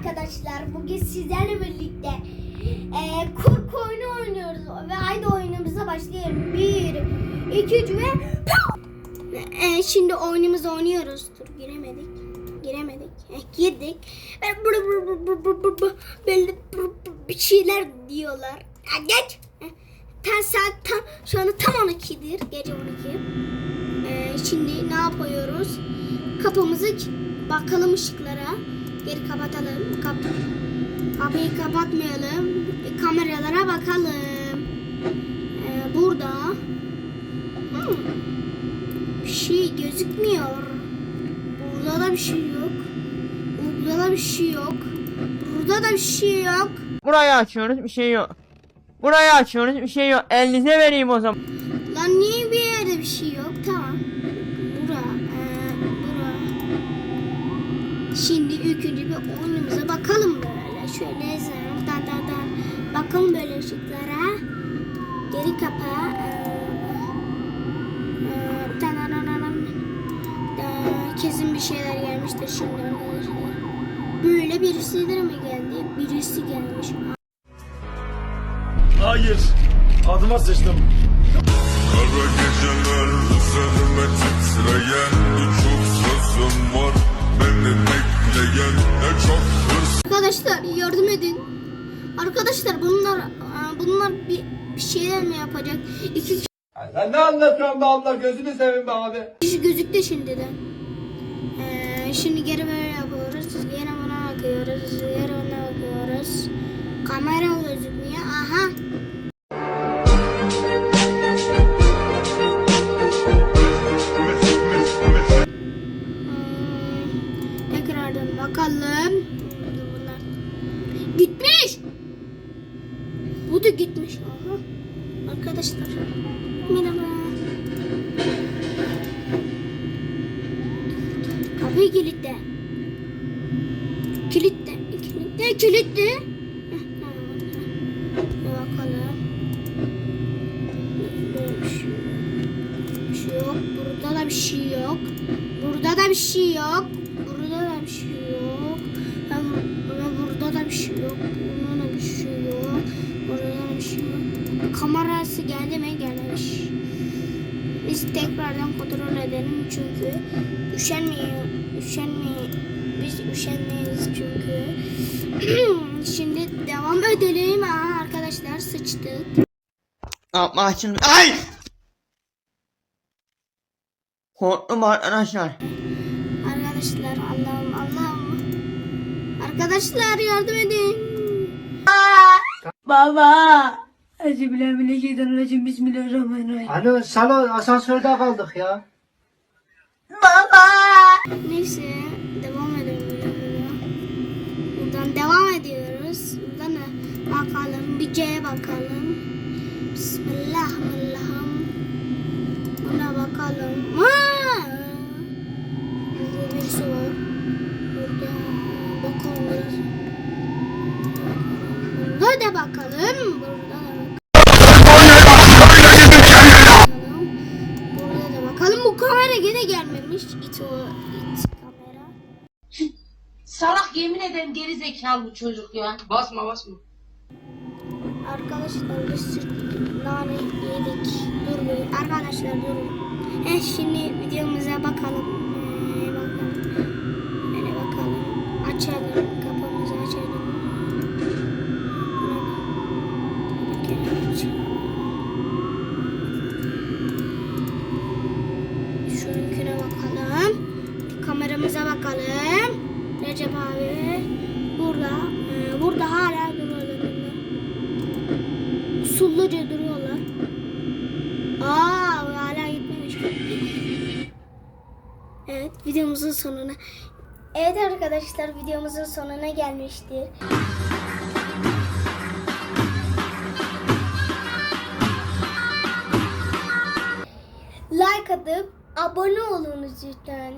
arkadaşlar. Bugün sizlerle birlikte e, kurgu oyunu oynuyoruz. Ve haydi oyunumuza başlayalım. Bir, iki, üç ve... E, şimdi oyunumuzu oynuyoruz. Dur giremedik. Giremedik. E, girdik. Böyle bir şeyler diyorlar. Ha, geç. E, tam saat tam şu anda tam 12'dir. Gece 12. E, şimdi ne yapıyoruz? Kapımızı bakalım ışıklara. Geri kapatalım. Kap kapıyı kapatmayalım. Kameralara bakalım. E, burada hmm, bir şey gözükmüyor. Burada da bir şey yok. Burada da bir şey yok. Burada da bir şey yok. Burayı açıyoruz bir şey yok. Burayı açıyoruz bir şey yok. Elinize vereyim o zaman. İlk önce bir oyunumuza bakalım böyle. Şöyle dan dan dan. Bakalım böyle ışıklara. Geri kapa. E, e, dan dan dan dan dan. E, kesin bir şeyler gelmiştir şimdi arkadaşlar. Böyle birisidir mi geldi? Birisi gelmiş. Hayır. Adıma sıçtım. Kara geceler üzerime titreyen Birçok sözüm var beni Arkadaşlar yardım edin. Arkadaşlar bunlar aa, bunlar bir, bir şeyler mi yapacak? İki Sen ne anlatıyorsun be abla gözünü seveyim be abi. kişi gözüktü şimdiden. Ee, şimdi geri böyle yapıyoruz. Yine buna bakıyoruz. Geri buna bakıyoruz. Kamera gözükmüyor. Bakalım. Gitmiş. Bu da gitmiş. Aha. Arkadaşlar. Merhaba. Kapıyı kilitle. Kilitle. Kilitle. Kilitle. Bakalım. Bir şey yok. Burada da bir şey yok. Burada da bir şey yok. Da bir şey yok. Hem, ve burada da bir şey yok. Burada da bir şey yok. Burada da bir şey yok. Kamerası geldi mi? Gelmemiş. Biz tekrardan kontrol edelim çünkü üşenmiyor. Üşenmiyor. Biz üşenmeyiz çünkü. Şimdi devam edelim. Aa, arkadaşlar sıçtık. Yapma şimdi. Ay! Korktum arkadaşlar. Arkadaşlar Allah'ım. Arkadaşlar yardım edin. Baba. Euzubillahimineşşeytanirracim. Bismillahirrahmanirrahim. Hani salon asansörde kaldık ya. Neyse devam edelim. Buradan devam ediyoruz. Buradan da bakalım. Bir C'ye bakalım. Bismillahirrahmanirrahim. Buna bakalım. Aa! Burada birisi var. Burada bakalım birisi. Burada da bakalım. Burada da bakalım. Burada da bakalım. Bu kamera gene gelmemiş. İt o it kamera. Salak yemin ederim geri zekalı bu çocuk ya. Basma basma. Arkadaşlar biz sırf nane yedik. Dur bir arkadaşlar durun. He şimdi videomuza bakalım. Ee, bakalım. Böyle bakalım. Açalım. Kapımızı açalım. Bir açalım. Şununkine bakalım. Kameramıza bakalım. Recep abi. Burada. ee, burada hala duruyorlar. Usulluca duruyorlar. Aa hala gitmemiş. Evet videomuzun sonuna. Evet arkadaşlar videomuzun sonuna gelmiştir. Like abone olunuz lütfen.